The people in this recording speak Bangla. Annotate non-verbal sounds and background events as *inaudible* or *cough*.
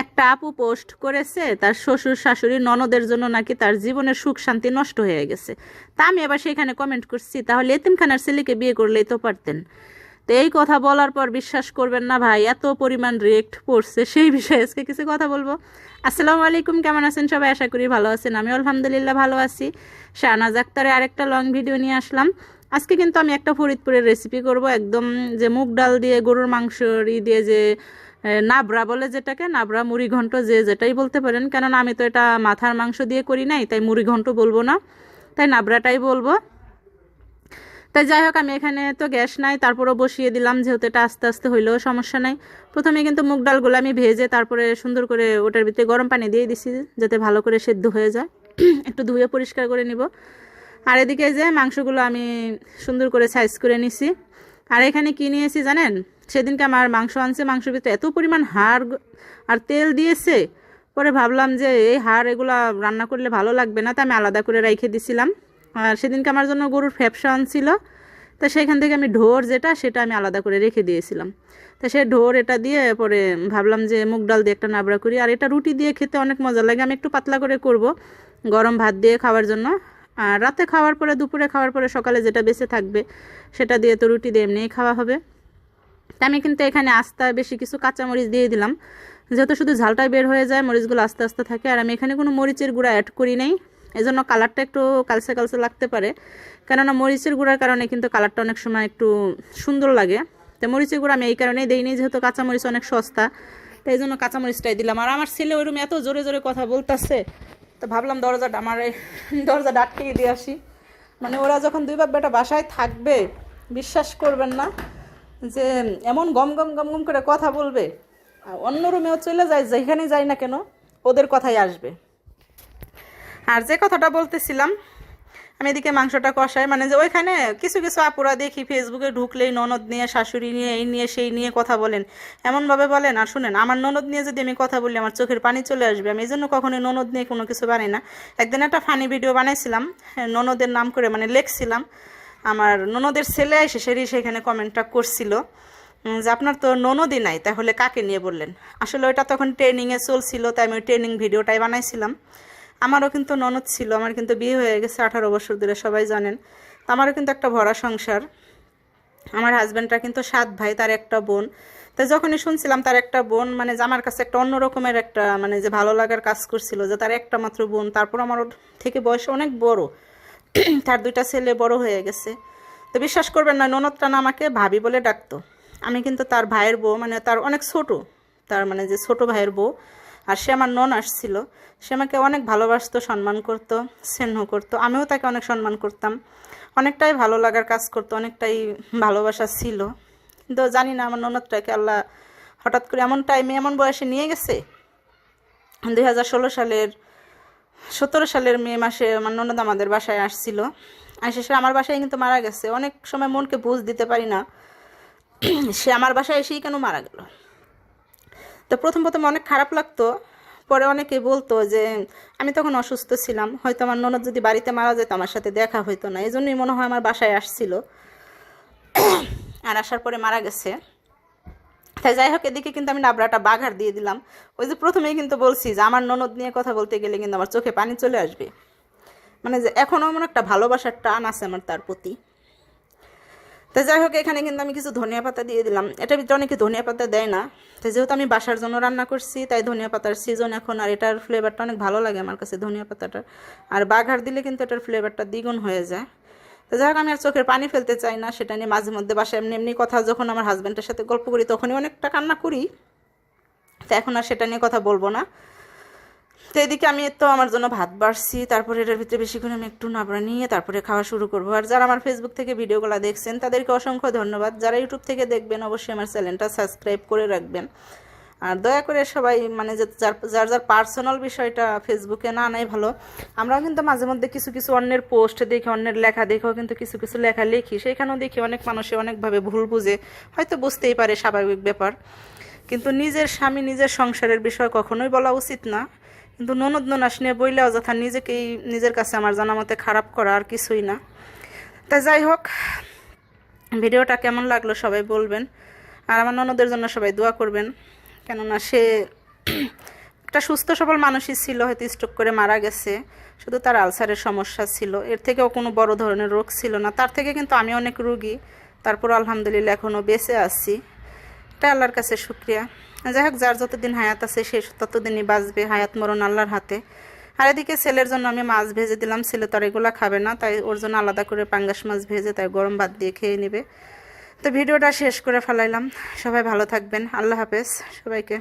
একটা আপু পোস্ট করেছে, তার শ্বশুর, শাশুড়ি, ননদের জন্য নাকি তার জীবনের সুখ, শান্তি নষ্ট হয়ে গেছে। তা আমি আবার সেখানে কমেন্ট করছি, তাহলে এতিমখানার ছেলেকে বিয়ে করলেই তো পারতেন। তো এই কথা বলার পর বিশ্বাস করবেন না ভাই, এত পরিমাণ রিয়েক্ট পড়ছে, সেই বিষয়ে আজকে কিছু কথা বলব। আসসালামু আলাইকুম, কেমন আছেন সবাই? আশা করি ভালো আছেন, আমি আলহামদুলিল্লাহ ভালো আছি। শাহনাজ আক্তারে আরেকটা লং ভিডিও নিয়ে আসলাম। আজকে কিন্তু আমি একটা ফরিদপুরের রেসিপি করব, একদম যে মুগ ডাল দিয়ে, গরুর মাংস দিয়ে যে এ, নাবড়া বলে যেটাকে নাবড়া মুড়ি ঘন্ট যে যেটাই বলতে পারেন কেননা আমি তো এটা মাথার মাংস দিয়ে করি নাই তাই মুড়ি ঘন্ট বলব না তাই নাবড়াটাই বলব। তাই যাই হোক আমি এখানে তো গ্যাস নাই তারপরও বসিয়ে দিলাম যেহেতু এটা আস্তে আস্তে হইলেও সমস্যা নাই। প্রথমে কিন্তু মুগ ডালগুলো আমি ভেজে তারপরে সুন্দর করে ওটার ভিতরে গরম পানি দিয়ে দিছি যাতে ভালো করে সেদ্ধ হয়ে যায়। *clears throat* একটু ধুয়ে পরিষ্কার করে নিব। আর এদিকে যে মাংসগুলো আমি সুন্দর করে সাইজ করে নিছি। আর এখানে কি নিয়েছি জানেন? সেদিনকে আমার মাংস আনছে, মাংসের ভিতরে এত পরিমাণ হাড় আর তেল দিয়েছে। পরে ভাবলাম যে এই হাড় এগুলো রান্না করলে ভালো লাগবে না তাই আমি আলাদা করে রেখে দিছিলাম। আর সেদিনকে আমার জন্য গরুর ফ্যাপসা আনছিল। তা সেখান থেকে আমি ঢোর যেটা, সেটা আমি আলাদা করে রেখে দিয়েছিলাম। তা সে ঢোর এটা দিয়ে পরে ভাবলাম যে মুগ ডাল দিয়ে একটা নাবড়া করি। আর এটা রুটি দিয়ে খেতে অনেক মজা লাগে, আমি একটু পাতলা করে করব গরম ভাত দিয়ে খাওয়ার জন্য। আর রাতে খাওয়ার পরে, দুপুরে খাওয়ার পরে সকালে যেটা বেঁচে থাকবে, সেটা দিয়ে তো রুটি দিয়ে এমনিই খাওয়া হবে। তা আমি কিন্তু এখানে আস্তা বেশি কিছু কাঁচামরিচ দিয়ে দিলাম। যেহেতু শুধু ঝালটাই বের হয়ে যায়, মরিচগুলো আস্তে আস্তে থাকে, আর আমি এখানে কোনো মরিচের গুঁড়া অ্যাড করি নাই। এই জন্য কালারটা একটু কালসে কালসে লাগতে পারে। কেননা মরিচের গুঁড়ার কারণে কিন্তু কালারটা অনেক সময় একটু সুন্দর লাগে। তো মরিচের গুঁড়া আমি এই কারণেই দিইনি যেহেতু কাঁচামরিচ অনেক সস্তা। তো এই জন্য কাঁচামরিচটাই দিলাম। আর আমার ছেলে ওইরকম এত জোরে জোরে কথা বলতেছে, তো ভাবলাম দরজাটা আমার এই *laughs* দরজাটা আটকিয়ে দিয়ে আসি। মানে ওরা যখন দুই বাপ বেটা বাসায় থাকবে, বিশ্বাস করবেন না যে এমন গম গম গম গম করে কথা বলবে অন্য রুমেও চলে যায় যেখানেই যাই না কেন, ওদের কথাই আসবে। আর যে কথাটা বলতেছিলাম, আমি এদিকে মাংসটা কষাই মানে যে ওইখানে কিছু কিছু আপুরা দেখি ফেসবুকে ঢুকলেই ননদ নিয়ে, শাশুড়ি নিয়ে, এই নিয়ে, সেই নিয়ে কথা বলেন। এমনভাবে বলেন, আর শুনেন, আমার ননদ নিয়ে যদি আমি কথা বলি, আমার চোখের পানি চলে আসবে। আমি এই জন্য কখনোই ননদ নিয়ে কোনো কিছু বানাই না। একদিন একটা ফানি ভিডিও বানাইছিলাম, ননদের নাম করে মানে লেখছিলাম। আমার ননদের ছেলে এসে সেরই সেখানে কমেন্টটা করছিল যে আপনার তো ননদই নাই, তাহলে কাকে নিয়ে বললেন? আসলে ওইটা তখন ট্রেনিংয়ে চলছিল, তাই আমি ট্রেনিং ভিডিওটাই বানাইছিলাম। আমারও কিন্তু ননদ ছিল, আমার কিন্তু বিয়ে হয়ে গেছে আঠারো বছর ধরে, সবাই জানেন। আমারও কিন্তু একটা ভরা সংসার। আমার হাজব্যান্ডটা কিন্তু সাত ভাই, তার একটা বোন। তো যখনই শুনছিলাম তার একটা বোন মানে যে আমার কাছে একটা অন্য রকমের একটা মানে যে ভালো লাগার কাজ করছিল, যে তার একটা মাত্র বোন, তারপর আমার থেকে বয়স অনেক বড়। *clears throat* তার দুইটা ছেলে বড় হয়ে গেছে। তো বিশ্বাস করবেন না ননদটা না আমাকে ভাবি বলে ডাকতো। আমি কিন্তু তার ভাইয়ের বউ মানে তার অনেক ছোট, তার মানে যে ছোট ভাইয়ের বউ। আর সে আমার নন আসছিল। সে আমাকে অনেক ভালোবাসতো, সম্মান করতো, স্নেহ করতো। আমিও তাকে অনেক সম্মান করতাম। অনেকটাই ভালো লাগার কাজ করতো, অনেকটাই ভালোবাসা ছিল। কিন্তু জানি না আমার ননদটাকে আল্লাহ হঠাৎ করে এমন টাইমে এমন বয়সে নিয়ে গেছে? দুই হাজার ষোলো সালের সতেরো সালের মে মাসে আমার ননদ আমাদের বাসায় আসছিল। আসে আমার বাসায় কিন্তু মারা গেছে। অনেক সময় মনকে বুঝ দিতে পারি না। *clears throat* সে আমার বাসায় এসেই কেন মারা গেল? তো প্রথম প্রথম অনেক খারাপ লাগতো। পরে অনেকে বলতো যে, আমি তখন অসুস্থ ছিলাম। হয়তো আমার ননদ যদি বাড়িতে মারা যেত, আমার সাথে দেখা হইতো না। এই জন্যই মনে হয় আমার বাসায় আসছিল। *clears throat* আর আসার পরে মারা গেছে। তাই যাই হোক, এদিকে কিন্তু আমি নাবড়াটা বাঘার দিয়ে দিলাম। ওই যে প্রথমেই কিন্তু বলছি যে, আমার ননদ নিয়ে কথা বলতে গেলে কিন্তু আমার চোখে পানি চলে আসবে। মানে যে এখনও এমন একটা ভালোবাসার টান আছে আমার তার প্রতি। তো যাই হোক, এখানে কিন্তু আমি কিছু ধনিয়া পাতা দিয়ে দিলাম। এটার ভিতরে অনেকে ধনিয়া পাতা দেয় না। তো যেহেতু আমি বাসার জন্য রান্না করছি, তাই ধনিয়া পাতার সিজন এখন, আর এটার ফ্লেভারটা অনেক ভালো লাগে আমার কাছে ধনিয়া পাতাটা আর বাঘার দিলে কিন্তু এটার ফ্লেভারটা দ্বিগুণ হয়ে যায়। তো যাই আমি আর চোখের পানি ফেলতে চাই না, সেটা নিয়ে মাঝে মধ্যে বাসায় এমনি এমনি কথা যখন আমার হাজব্যান্ডের সাথে গল্প করি, তখনই অনেকটা কান্না করি। তো এখন আর সেটা নিয়ে কথা বলব না। তো এদিকে আমি তো আমার জন্য ভাত বাড়ছি, তারপরে এটার ভিতরে বেশি করে আমি একটু নাবড়া নিয়ে তারপরে খাওয়া শুরু করব। আর যারা আমার ফেসবুক থেকে ভিডিওগুলো দেখছেন, তাদেরকে অসংখ্য ধন্যবাদ। যারা ইউটিউব থেকে দেখবেন, অবশ্যই আমার চ্যানেলটা সাবস্ক্রাইব করে রাখবেন। আর দয়া করে সবাই মানে যে যার যার যার পার্সোনাল বিষয়টা ফেসবুকে না নাই ভালো, আমরাও কিন্তু মাঝে মধ্যে কিছু কিছু অন্যের পোস্ট দেখি, অন্যের লেখা দেখেও কিন্তু কিছু কিছু লেখা লিখি সেখানেও দেখি অনেক মানুষে অনেকভাবে ভুল বুঝে, হয়তো বুঝতেই পারে স্বাভাবিক ব্যাপার। কিন্তু নিজের স্বামী, নিজের সংসারের বিষয় কখনোই বলা উচিত না। কিন্তু ননদ ননাস নিয়ে বইলে অযথা নিজেকেই, নিজের কাছে আমার জানা মতে খারাপ করা আর কিছুই না। তাই যাই হোক, ভিডিওটা কেমন লাগল সবাই বলবেন। আর আমার ননদের জন্য সবাই দোয়া করবেন। কেননা সে একটা সুস্থ সবল মানুষই ছিল, হয়তো স্ট্রোক করে মারা গেছে। শুধু তার আলসারের সমস্যা ছিল। এর থেকেও কোনো বড় ধরনের রোগ ছিল না। তার থেকে কিন্তু আমি অনেক রুগী। তারপর আলহামদুলিল্লাহ এখনও বেঁচে আছি। এটা আল্লাহর কাছে শুক্রিয়া। যাই হোক, যার যতদিন হায়াত আছে, সে ততদিনই বাঁচবে। হায়াত মরণ আল্লাহর হাতে। আর এদিকে ছেলের জন্য আমি মাছ ভেজে দিলাম। ছেলে তো আর এগুলো খাবে না। তাই ওর জন্য আলাদা করে পাঙ্গাস মাছ ভেজে তাই গরম ভাত দিয়ে খেয়ে নেবে। তো ভিডিওটা শেষ করে ফেলাইলাম। সবাই ভালো থাকবেন। আল্লাহ হাফেজ সবাইকে।